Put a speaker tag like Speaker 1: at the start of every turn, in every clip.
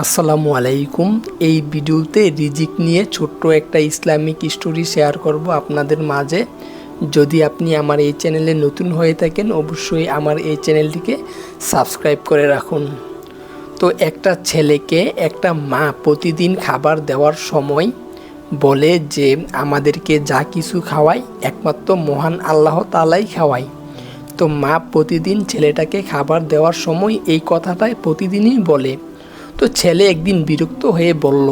Speaker 1: আসসালামু আলাইকুম। এই ভিডিওতে রিজিক নিয়ে ছোট্ট একটা ইসলামিক স্টোরি শেয়ার করব আপনাদের মাঝে। যদি আপনি আমার এই চ্যানেলে নতুন হয়ে থাকেন, অবশ্যই আমার এই চ্যানেলটিকে সাবস্ক্রাইব করে রাখুন। তো একটা ছেলেকে একটা মা প্রতিদিন খাবার দেওয়ার সময় বলে যে, আমাদেরকে যা কিছু খাওয়ায় একমাত্র মহান আল্লাহ তালাই খাওয়ায় তো মা প্রতিদিন ছেলেটাকে খাবার দেওয়ার সময় এই কথাটাই প্রতিদিনই বলে। তো ছেলে একদিন বিরক্ত হয়ে বলল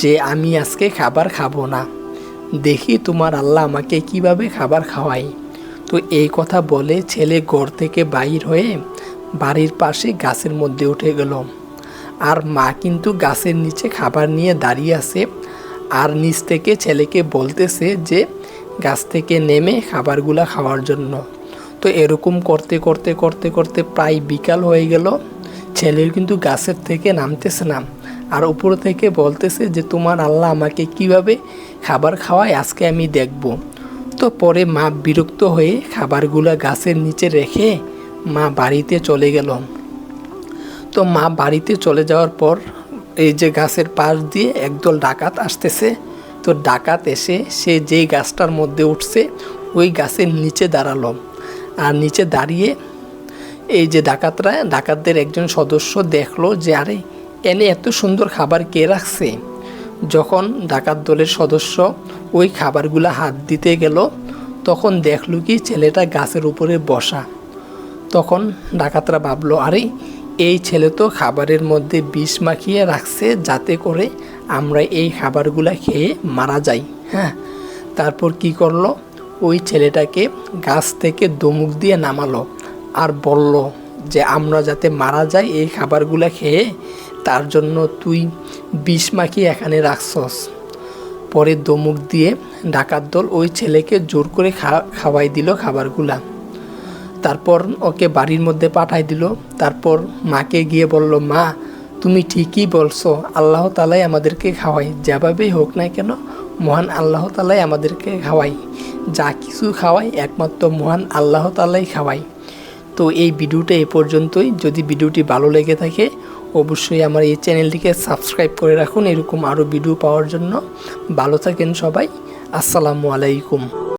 Speaker 1: যে, আমি আজকে খাবার খাব না। দেখি তোমার আল্লাহ আমাকে কীভাবে খাবার খাওয়াই তো এই কথা বলে ছেলে ঘর থেকে বাইর হয়ে বাড়ির পাশে গাছের মধ্যে উঠে গেল। আর মা কিন্তু গাছের নিচে খাবার নিয়ে দাঁড়িয়ে আছে আর নিচ থেকে ছেলেকে বলতেছে যে, গাছ থেকে নেমে খাবারগুলা খাওয়ার জন্য। তো এরকম করতে করতে করতে করতে প্রায় বিকাল হয়ে গেল। ছেলের কিন্তু গাছের থেকে নামতেছে না। আর উপর থেকে বলতেছে যে, তোমার আল্লাহ আমাকে কীভাবে খাবার খাওয়ায়, আজকে আমি দেখব। তো পরে মা বিরক্ত হয়ে খাবারগুলো গাছের নিচে রেখে মা বাড়িতে চলে গেল। তো মা বাড়িতে চলে যাওয়ার পর এই যে গাছের পাশ দিয়ে একদল ডাকাত আসতেছে। তো ডাকাত এসে সে যেই গাছটার মধ্যে উঠছে, ওই গাছের নিচে দাঁড়াল। আর নিচে দাঁড়িয়ে এই যে ডাকাতরা, ডাকাতদের একজন সদস্য দেখল যে, আরে, এনে এত সুন্দর খাবার কে রাখছে? যখন ডাকাত দলের সদস্য ওই খাবারগুলো হাত দিতে গেল, তখন দেখল কি ছেলেটা গাছের উপরে বসা। তখন ডাকাতরা ভাবলো, আরে, এই ছেলে তো খাবারের মধ্যে বিষ মাখিয়ে রাখছে যাতে করে আমরা এই খাবারগুলো খেয়ে মারা যাই হ্যাঁ? তারপর কি করল? ওই ছেলেটাকে গাছ থেকে দমুক দিয়ে নামালো। আর বলল যে, আমরা যাতে মারা যাই, এই খাবারগুলো খেয়ে তার জন্য তুই বিষ মাখিয়ে এখানে রাখছস। পরে দমুক দিয়ে ডাকাত দল ওই ছেলেকে জোর করে খাওয়াই দিল খাবারগুলা। তারপর ওকে বাড়ির মধ্যে পাঠাই দিল। তারপর মাকে গিয়ে বলল, মা, তুমি ঠিকই বলছো। আল্লাহ তালাই আমাদেরকে খাওয়াই। যেভাবেই হোক না কেন, মহান আল্লাহ তালাই আমাদেরকে খাওয়াই। যা কিছু খাওয়াই, একমাত্র মহান আল্লাহ তালাই খাওয়াই। তো এই ভিডিওটা এ পর্যন্তই। যদি ভিডিওটি ভালো লেগে থাকে, অবশ্যই আমার এই চ্যানেলটিকে সাবস্ক্রাইব করে রাখুন এরকম আরও ভিডিও পাওয়ার জন্য। ভালো থাকেন সবাই। আসসালামু আলাইকুম।